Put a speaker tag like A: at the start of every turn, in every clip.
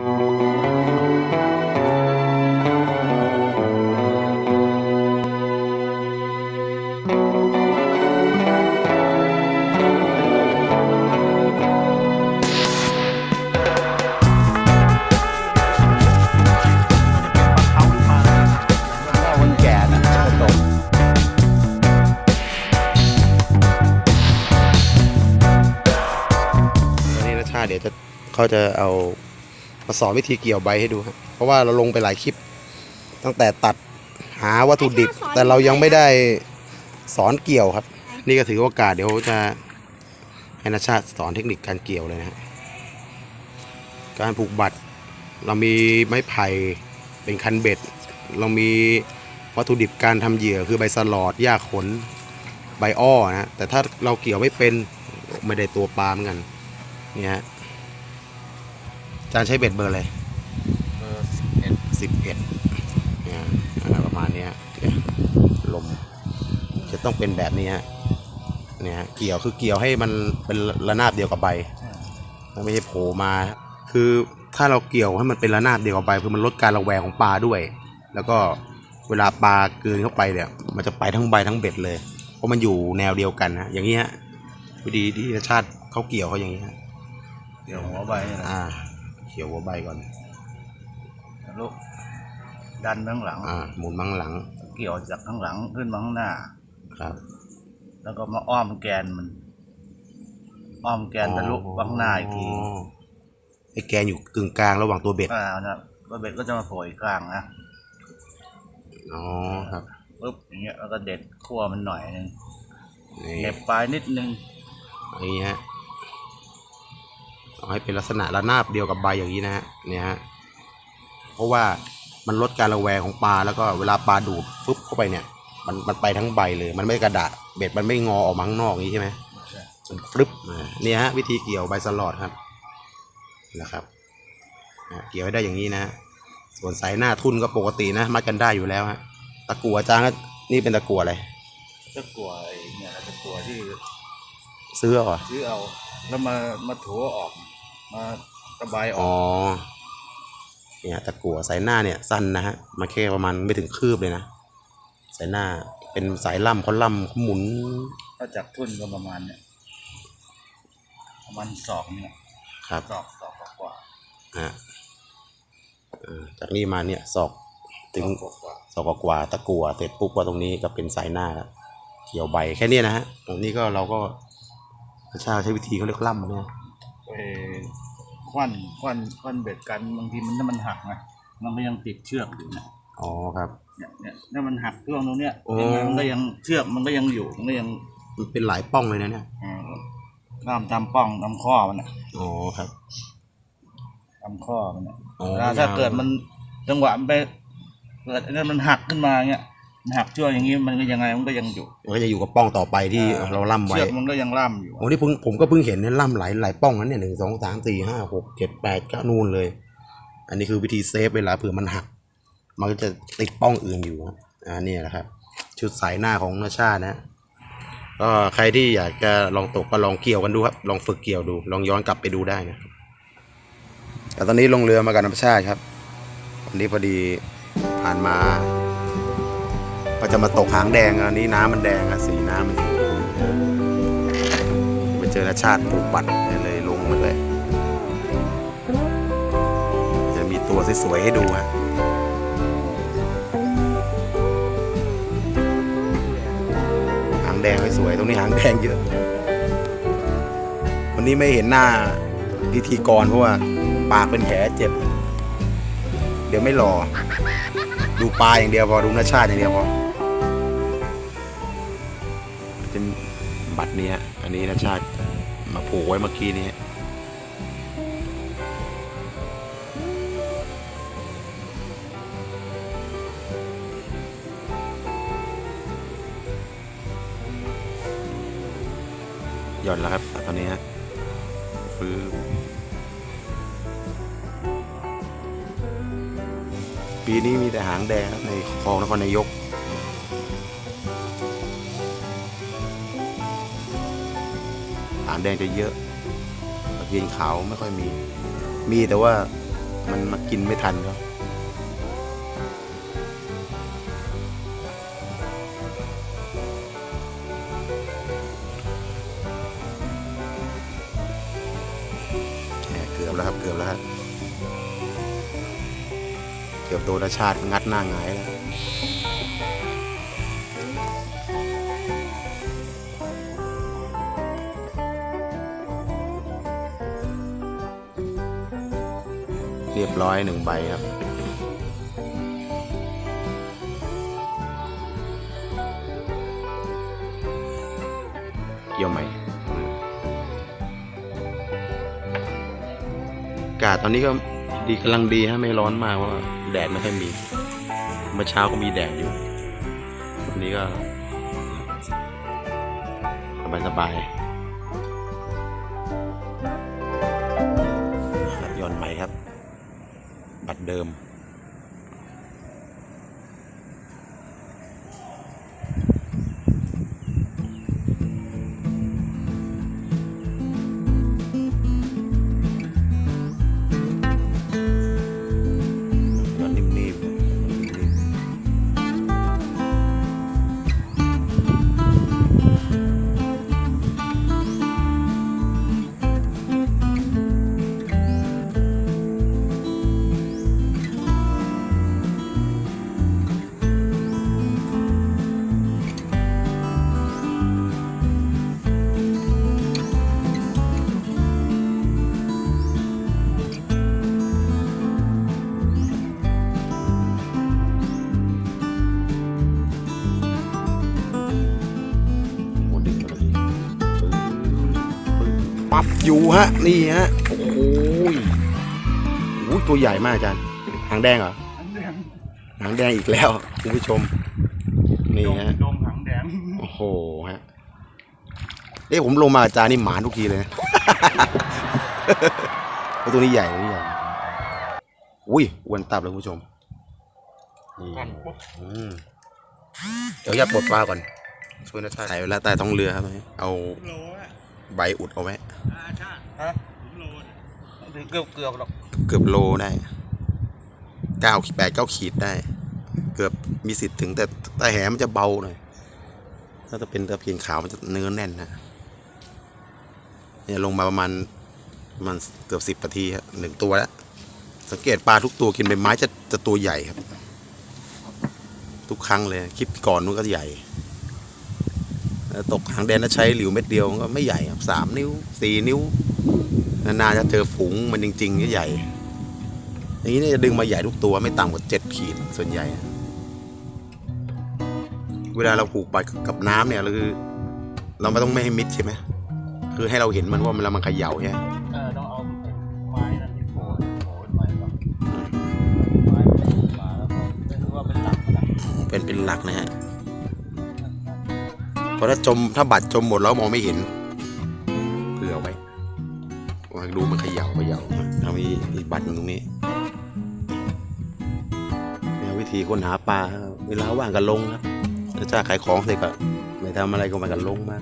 A: เดี๋ยวจะเขาจะเอา มาสอนวิธีเกี่ยวใบให้ดูครับเพราะว่าเราลงไปหลายคลิป ตั้งแต่ตัดหาวัตถุดิบ แต่เรายังไม่ได้สอนเกี่ยวครับ นี่ก็ถือโอกาสเดี๋ยวจะให้นาชาติสอนเทคนิคการเกี่ยวเลยนะฮะการผูกบัตร เรามีไม้ไผ่เป็นคันเบ็ด เรามีวัตถุดิบการทำเหยื่อคือใบสลอดหญ้าขนใบอ้อนะแต่ถ้าเราเกี่ยวไม่เป็นไม่ได้ตัวปลาเหมือนกันเนี่ยฮะอา จารย์ใช้เบ็ดเบอร์อะไร
B: เบอร์สิบเอ็ด
A: สิบเอ็ดเนี่ยอ่าประมาณเนี้ยเนี่ยลมจะต้องเป็นแบบนี้ฮะเนี่ยฮะเกี่ยวคือเกี่ยวให้มันเป็นระนาบเดียวกับใบมันไม่ใช่โผล่มา คือถ้าเราเกี่ยวให้มันเป็นระนาบเดียวกับใบคือมันลดการระแวงของปลาด้วย แล้วก็เวลาปลาเกินเข้าไปเนี่ย มันจะไปทั้งใบทั้งเบ็ดเลย เพราะมันอยู่แนวเดียวกันนะอย่างนี้ฮะวิธีที่ชาติเขาเกี่ยวเขาอย่างนี้ฮะ
B: เดี๋ยวหัวใบนะ
A: อ่า เกี่ยวหัวใบก่อน
B: ลูกดันข้างหลัง
A: อ่า หมุนมังหลัง
B: เกี่ยวจากข้างหลังขึ้นมาข้างหน้า
A: ครับ
B: แล้วก็มาอ้อมแกนมัน อ้อมแกนทะลุข้างหน้าอีกที
A: อ๋อไอ้แกนอยู่กึ่งกลางระหว่างตัวเบ็ด
B: อ่านะก็เบ็ดก็จะมาโผล่อีกกลางนะ
A: อ๋อ ครับ
B: ปุ๊บอย่างเงี้ยแล้วก็เด็ดขั้วมันหน่อยนึง
A: นี่
B: เด็บปลายนิดนึง
A: อย่างนี้ฮะ เอาให้เป็นลักษณะระนาบเดียวกับใบอย่างนี้นะฮะเนี่ยฮะเพราะว่ามันลดการระแวงของปลาแล้วก็เวลาปลาดูดฟึบเข้าไปเนี่ย มันมันไปทั้งใบเลย มันไม่กระดะเบ็ดมันไม่งอออกมาข้างนอกอย่างนี้ใช่ไหมมันฟึบมาเนี่ยฮะวิธีเกี่ยวใบสลอดครับนะครับอะเกี่ยวให้ได้อย่างนี้นะฮะส่วนสายหน้าทุ่นก็ปกตินะมัดกันได้อยู่แล้วฮะตะกั่วอาจารย์ก็นี่เป็นตะกั่วอะไร
B: ตะกัวไอ้เนี่ยตะกัวที่
A: ซื้อเอาเหรอ
B: ซื้อเอา แล้วมามาถูออก มาระบายอ
A: อ๋
B: อ
A: อกเนี่ยตะกั่วสายหน้าเนี่ยสั้นนะฮะมาแค่ประมาณไม่ถึงคืบเลยนะสายหน้าเป็นสายล่ำเขาล่ำเขาหมุน
B: ถ้าจากทุ่นก็ประมาณเนี่ยประมาณศอกเนี่ย
A: ครับ
B: ศอกศอกกว่า
A: ฮะเออจากนี้มาเนี่ยศอก
B: ๆ
A: ถึง
B: ศอกกว่า
A: ศอกกว่าๆตะกั่วเสร็จปุ๊บก็ตรงนี้ก็เป็นสายหน้าแล้วเกี่ยวใบแค่เนี้ยนะฮะตรงนี้ก็เราก็ชาใช้วิธีเขาเรียกล่ำเนี่ย
B: เออควันควันควันเบ็ดกันบางทีมันถ้ามันหักนะมันก็ยังติดเชือกอยู่นะ
A: อ๋อครับ
B: เนี่ยเนี่ยถ้ามันหักช่วงตรงเนี้ย
A: โอ้
B: ยังไงมันก็ยังเชือกมันก็ยังอยู่มันก็ยัง
A: มันเป็นหลายป้องเลยนะเนี่ย
B: อ่าล่ามตามป้องตามข้อมันนะ
A: อ๋อครับ
B: ตามข้อมันนะ
A: อ๋อ
B: เวลาถ้ายา
A: ว
B: เกิดมันจังหวะมันไปเกิดอันนั้นมันหักขึ้นมาเงี้ย มันหักช่วงอย่างงี้มันก็ยังไงมันก็ยังอยู่
A: มันก็จะอยู่กับป้องต่อไปที่
B: อ่
A: เราล่ำไว้
B: เชือกมันก็ยังล่ามอยู่
A: โอ้นี่เพิ่งผมก็เพิ่งเห็นเนี่ยล่ำหลายหลายป้องนั้นเนี่ยหนึ่งสองสามสี่ห้าหกเจ็ดแปดเก้านู่นเลย อันนี้คือวิธีเซฟเวลาเผื่อมันหัก มันก็จะติดป้องอื่นอยู่ครับอ่าเนี่ยแหละครับ ชุดสายหน้าของนาชาตินะก็ใครที่อยากจะลองตกก็ลองเกี่ยวกันดูครับ ลองฝึกเกี่ยวดู ลองย้อนกลับไปดูได้นะแต่ตอนนี้ลงเรือมากับน้ำชาติครับวันนี้พอดีผ่านมา ก็จะมาตกหางแดงอันนี้น้ำมันแดงอะสีน้ำมันไปเจอนาชาติปลูกบัตรเลยลงมาเลย จะมีตัวสวยๆให้ดูฮะหางแดงไม่สวยตรงนี้หางแดงเยอะ วันนี้ไม่เห็นหน้าพิธีกรเพราะว่าปากเป็นแผลเจ็บ เดี๋ยวไม่รอดูปลาอย่างเดียวพอดูนาชาติอย่างเดียวพอ นี้ อันนี้นาชาติมาผูกไว้เมื่อกี้นี้หย่อนแล้วครับตอนนี้ฮะฟื้ปีนี้มีแต่หางแดงในคลองนครนายก แดงจะเยอะตะเพียนขาวไม่ค่อยมี มีแต่ว่ามันมากินไม่ทันเขาแหม่เกือบแล้วครับเกือบแล้วครับเกือบโดนอาชาติงัดหน้าหงายแล้ว ร้อยหนึ่งใบครับเกี่ยวใหม่อากาศตอนนี้ก็ดีกำลังดีฮะไม่ร้อนมากเพราะว่าแดดไม่ค่อยมี เมื่อเช้าก็มีแดดอยู่วันนี้ก็ สบายสบาย เดิม ปั๊บอยู่ฮะ นี่ฮะ โอ้โหยโอ้ยตัวใหญ่มากอาจารย์ หางแดงเหรอ
B: หางแดง
A: หางแดงอีกแล้วคุณผู้ชม นี่ฮะ
B: ดงหางแดง
A: โอ้โหฮะเอ้ผมลงมาอาจารย์นี่หมานทุกทีเลยนะเพราะตัวนี้ใหญ่ตัวนี้ใหญ่ อุ้ยอ้วนตับเลยคุณผู้ชมนี่
B: กันปุ๊บ
A: อืมเดี๋ยวอย่าปลดปลาก่อนช่วยนะชาติใส่ไว้แล้วใต้ท้องเรือครับเอา
B: โลอะ
A: ใบอุดเอาไว้
B: อาชาติฮะโลถึงเกือบเกือบหรอก
A: เกือบโลได้เก้าแปดเก้าขีดได้ เกือบมีสิทธิ์ถึงแต่แต่แหมันจะเบาหน่อย ถ้าจะเป็นตะเพียนขาวมันจะเนื้อแน่นนะ เนี่ยลงมาประมาณประมาณเกือบสิบ10นาทีครับหนึ่งตัวแล้ว สังเกตปลาทุกตัวกินใบไม้จะจะตัวใหญ่ครับ ทุกครั้งเลย คลิปก่อนนู้นก็ใหญ่แล้ว ตกหางแดนแล้วใช้หลิวเม็ดเดียวมันก็ไม่ใหญ่ครับสามนิ้วสี่นิ้วนานๆจะเจอฝูงมันจริงๆก็ใหญ่อย่างนี้เนี่ยจะดึงมาใหญ่ทุกตัวไม่ต่ำกว่าเจ็ดขีดส่วนใหญ่อะเวลาเราผูกไปกับน้ำเนี่ยเราคือเราไม่ต้องไม่ให้มิดใช่ไหมคือให้เราเห็นมันว่ามันแล้วมันเขย่าใช่ไหม
B: เออต้องเอาไม้นั่นที่โผล่โผล่ไม้ก่อนไม้มาแล้วก็ถือว่าเป็นหลักนะ
A: เป็นเป็นหลักนะฮะ เพราะถ้าจมถ้าบัตรจมหมดแล้วมองไม่เห็นเผื่อไว้ว่าดูมันเขย่าเขย่าเอามีมีบัตรอยู่ตรงนี้เนี่ยวิธีค้นหาปลาเวลาว่างก็ลงครับถ้าจะขายของเสร็จก็ไม่ทำอะไรก็มากันลงมา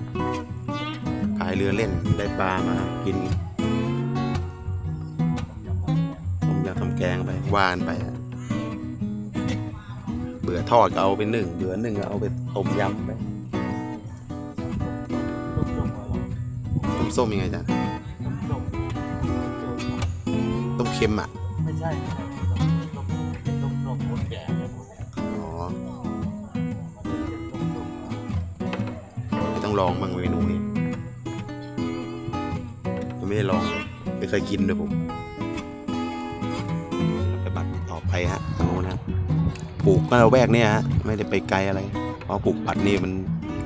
A: พายเรือเล่นได้ปลามากินต้มยำทำแกงไปว่านไปเบื่อทอดก็เอาไปนึ่งเบื่อนึ่งก็เอาไปต้มยำไป ส้มยังไงจ๊ะ
B: ต้ม
A: ต้มเค็มอะ
B: ไม่ใช่ต้มต้มต้มคนแก่เนี่ย
A: อ๋อต้องลองบ้างเมนูนี้ยังไม่ได้ลองไม่เคยกินด้วยผมไปบัตรต่อไปฮะทางโน้นฮะปลูกก็เราแวกเนี่ยฮะไม่ได้ไปไกลอะไรเพราะปลูกบัตรนี่มัน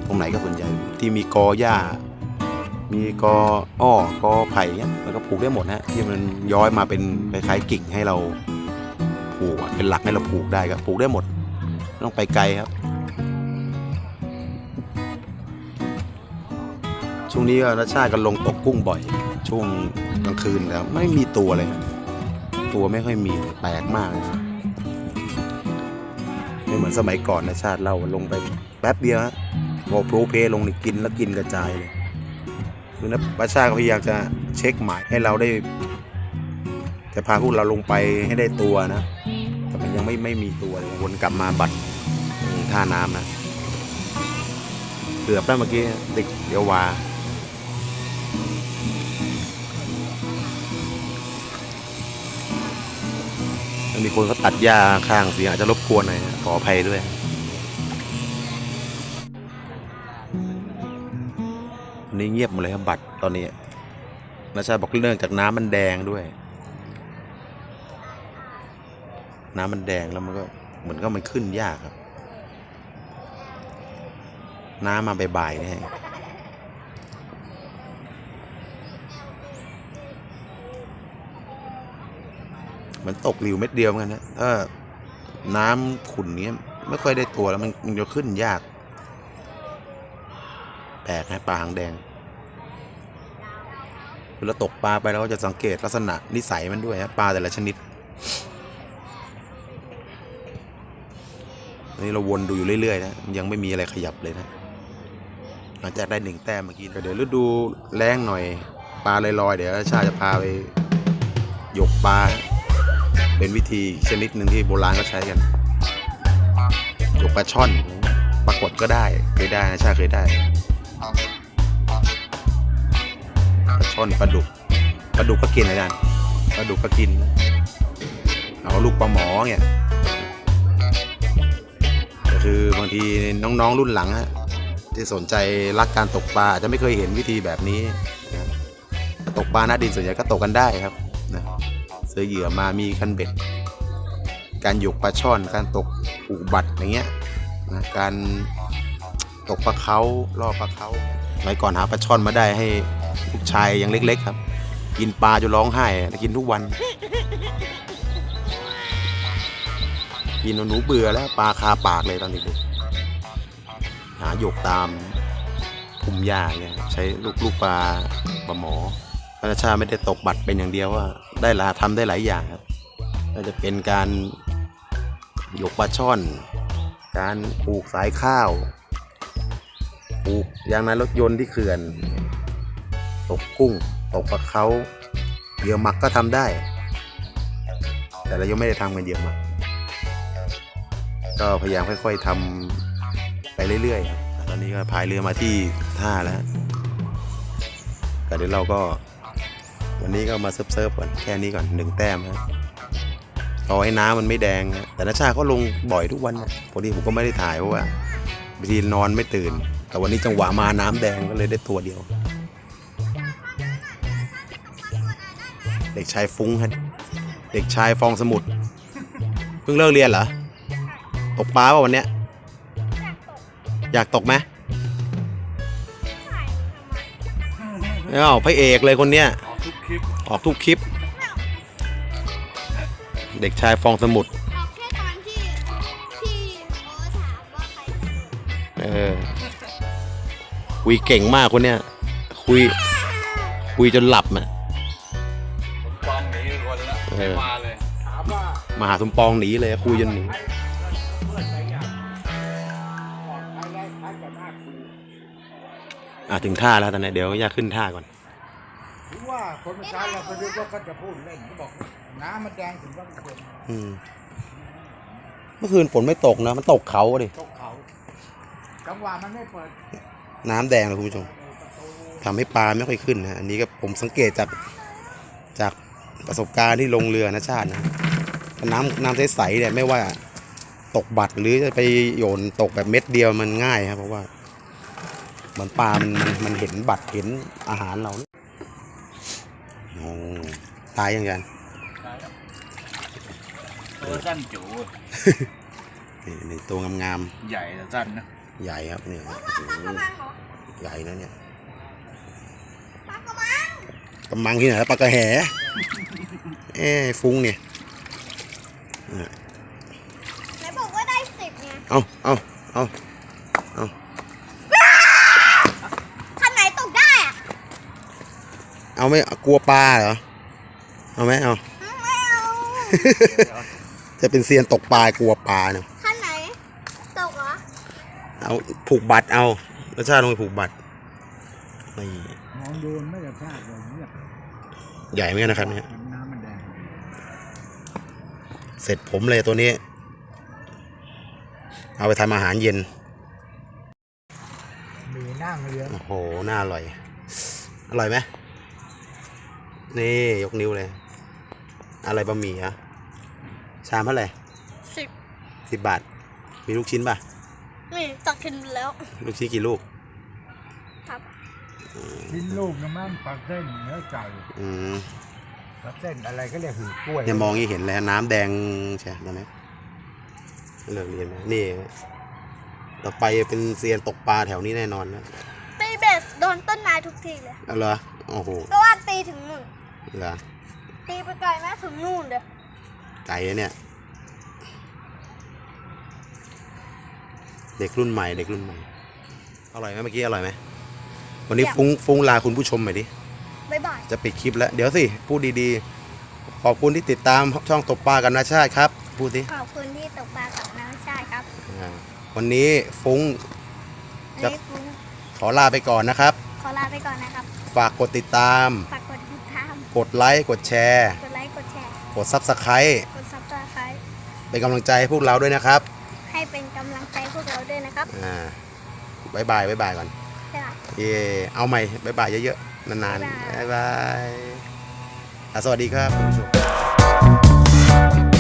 A: ตรงไหนก็ส่วนใหญ่ที่มีกอหญ้า มีกออ้อกอไผ่เนี้ยมันก็ปลูกได้หมดฮะที่มันย้อยมาเป็นคล้ายๆกิ่งให้เราปลูกเป็นหลักให้เราปลูกได้ก็ปลูกได้หมดต้องไปไกลครับ ช่วงนี้ก็รสชาติกันลงตกกุ้งบ่อย ช่วงกลางคืนแล้วไม่มีตัวเลย ตัวไม่ค่อยมีแปลกมากเลยไม่เหมือนสมัยก่อนนะชาติเราลงไปแป๊บเดียวฮะพอโปรเพลงนี่กินแล้วกินกระจายเลย คือนะประชาก็พยายามจะเช็คหมายให้เราได้ จะพาพวกเราลงไปให้ได้ตัวนะ แต่มันยังไม่ไม่มีตัวเลยวนกลับมาบัดตรท่าน้ำนะเกือบแล้วเมื่อกี้ติดเดี๋ยววามีคนเขาตัดหญ้าข้างเสียงอาจจะรบกวนหน่อยนะขออภัยด้วย วันนี้เงียบหมดเลยครับบัตรตอนนี้นาชาบอกเรื่องจากน้ำมันแดงด้วย น้ำมันแดงแล้วมันก็เหมือนก็มันขึ้นยากครับ น้ำมาบ่ายๆนี่มันตกหลิวเม็ดเดียวเหมือนกันนะถ้าน้ำขุ่นเนี้ยไม่ค่อยได้ตัวแล้วมันมันจะขึ้นยาก ปลกนะปลาหางแดงเวลาตกปลาไปเราก็จะสังเกตลักษณะนิสัยมันด้วยฮะปลาแต่ละชนิดนนี้เราวนดูอยู่เรื่อยๆนะยังไม่มีอะไรขยับเลยนะ หลังจากได้หนึ่งแต้มเมื่อกี้เดี๋ยวฤดูแรงหน่อยปลาลอยๆเดี๋ยวชาจะพาไปหยกปลาเป็นวิธีชนิดหนึ่งที่โบราณเขาใช้กันหยกปลาช่อนปรากฏก็ได้เคยได้นะชาเคยได้ ช่อนปลาดุกปลาดุกก็กินอาจารย์ปลาดุกก็กิน เอาลูกปลาหมอเนี่ยก็คือบางทีน้องๆรุ่นหลังฮะที่สนใจรักการตกปลาอาจจะไม่เคยเห็นวิธีแบบนี้นะตกปลาหน้าดินส่วนใหญ่ก็ตกกันได้ครับนะซื้อเหยื่อมามีคันเบ็ด การหยกปลาช่อนการตกผูกบัตรอย่างเงี้ยนะการ ตกปลาเขาล่อปลาเขาสมัยก่อนหาปลาช่อนมาได้ให้ลูกชายยังเล็ก ๆ ครับ กินปลาจนร้องไห้กินทุกวัน กินจนหนูเบื่อแล้วปลาคาปากเลยตอนเด็กๆหาหยกตามพุ่มหญ้าเนี่ยใช้ลูกลูกปลาปลาหมอพระราชาไม่ได้ตกบัตรเป็นอย่างเดียวว่า ได้ลาทำได้หลายอย่างครับก็จะเป็นการหยกปลาช่อน การปลูกสายข้าว ปลูกยางนารถยนต์ที่เขื่อน ตกกุ้ง ตกปลาเขาเหยื่อหมักก็ทำได้ แต่เรายังไม่ได้ทำกันเหยื่อหมัก ก็พยายามค่อย ๆทำไปเรื่อยๆครับตอนนี้ก็พายเรือมาที่ท่าแล้วก็เดี๋ยวเราก็ วันนี้ก็มาเซิร์ฟๆก่อนแค่นี้ก่อนหนึ่งแต้มครับรอให้น้ำมันไม่แดง แต่นาชาก็ลงบ่อยทุกวันพอดีผมก็ไม่ได้ถ่ายเพราะว่าบางทีนอนไม่ตื่น แต่วันนี้จังหวะมาน้ำแดงก็เลยได้ตัวเดียว เด็กชายฟุ้งครับเด็กชายฟองสมุทรเพิ่งเลิกเรียนเหรอตกปลาป่ะวันเนี้ยอยากตกไหมเอ้าพระเอกเลยคนเนี้ย
B: ออกทุกคลิป
A: ออกทุกคลิปเด็กชายฟองสมุท
C: คุ
A: ยเก่งมากคนเนี้ยคุย คุยจนหลับอะ
B: ผมกองหนีคนละ
A: เออ
B: ไม่มาเลยถามว่า
A: มาหาสมปองหนีเลยคุยจนหนี
B: เพื่อนไหนอย่างบอกใครได้ใครจะหน้าครู
A: อะถึงท่าแล้วตอนนี้เดี๋ยวอยากขึ้นท่าก่อน
B: ถึงว่าคนไม่ใช้เราก็นึกว่าเขาจะพูดเล่นเขาบอกน้ำมันแดงถึงต้องเกิน
A: อืมเมื่อคืนฝนไม่ตกนะ มันตกเขาอะดิ
B: ตกเขาจังหวะมันไม่เปิด
A: น้ำแดงเลยคุณผู้ชม
B: ประตู
A: ทำให้ปลาไม่ค่อยขึ้นนะอันนี้ก็ผมสังเกตจากจากประสบการณ์ที่ลงเรือนะชาตินะน้ำน้ำใสๆเนี่ยไม่ว่าตกบัตรหรือจะไปโยนตกแบบเม็ดเดียวมันง่ายครับ เพราะว่าเหมือนปลามันมันมันเห็นบัตรเห็นอาหารเราเนี่ยโอ้ตายยังไง
B: ตัวสั้นจู
A: นี่นี่ตัวงาม
B: ใหญ่แต่สั้นนะ
A: ๆ ใหญ่ครับเนี่ยโอ้โห
C: กระมังเหรอ
A: ใหญ่นะเนี่ย
C: ปลากระมัง
A: กำมังที่ไหนแล้วปลากระแหเอ้ฟุ้งเนี่ย
C: ไหนบอกว่าได้สิบไง
A: เอาเอาเอา
C: คันไหนตกได้อะ
A: เอาไม่กลัวปลาเหรอ เอาไหมเอา
C: ไม่เอา
A: จะเป็นเซียนตกปลากลัวปลาเนาะ
C: คันไหนตกเหรอ
A: เอาผูกบัตรเอาแล้วชาติลงไปผูกบัตรนี่
B: มองดูไม่กระชากเลยเงียบ
A: ใหญ่ไหมากนะครับเนี่ย
B: น้ำมันแดง
A: เสร็จผมเลยตัวนี้ เอาไปทำอาหารเย็น
B: มีนั่งเรือ
A: โอ้โหน่าอร่อย อร่อยไหมนี่ยกนิ้วเลย อะไรบะหมี่ฮะชามเท่าไหร่
C: สิบ
A: สิบบาท มีลูกชิ้นป่ะ
C: นี่ตักกินแล้ว
A: ลูกชิ้นกี่ลูก
C: ครับ
B: ชิ้นลูกนะมั่งปลาเส้นเนื้อไก่
A: อืม
B: ปลาเส้นอะไรก็เรียกหือกล้วย
A: เนี่ยมองนี่เห็นแล้วน้ำแดงใช่ไหมไหมเลิกเรียนไหมนี่ต่อไปเป็นเซียนตกปลาแถวนี้แน่นอนนะ
C: ตีเบสโดนต้นไม้ทุกทีเลย
A: เอาเหรอโอ้โห
C: เพราะว่าตีถึงนู่น
A: เหรอ
C: ตีไปไกลแม่ถึงนู่นเลย
A: ไก่เนี่ย เด็กรุ่นใหม่เด็กรุ่นใหม่อร่อยไหมเมื่อกี้อร่อยไหมวันนี้ฟุ้งฟุ้งลาคุณผู้ชมหน่อยดิ
C: บ๊ายบาย
A: จะปิดคลิปแล้ว เดี๋ยวสิพูดดีๆ ขอบคุณที่ติดตามช่องตกปลากันนาชาติครับ พูดสิ
C: ขอบคุณที่ตกปลากับน้ำชาติครับ
A: อ่าวันนี้ฟุ้ง
C: อัน
A: ครับ
C: นี้คุณ
A: ขอลาไปก่อนนะครับ
C: ขอลาไปก่อนนะครับ
A: ฝากกดติดตาม
C: ฝากกดติดตาม
A: กดไลค์กดแชร์
C: กดไลค์ กดแชร์
A: กดซับสไครต์
C: กดซับสไครต์
A: เป็นกำลังใจให้พวกเราด้วยนะครับ บายบายบายบายก่อน
C: บ๊ายบาย
A: เย่เอาใหม่บายบายเยอะๆนานๆ
C: บ๊ายบาย
A: บายบายอะสวัสดีครับคุณผู้ชม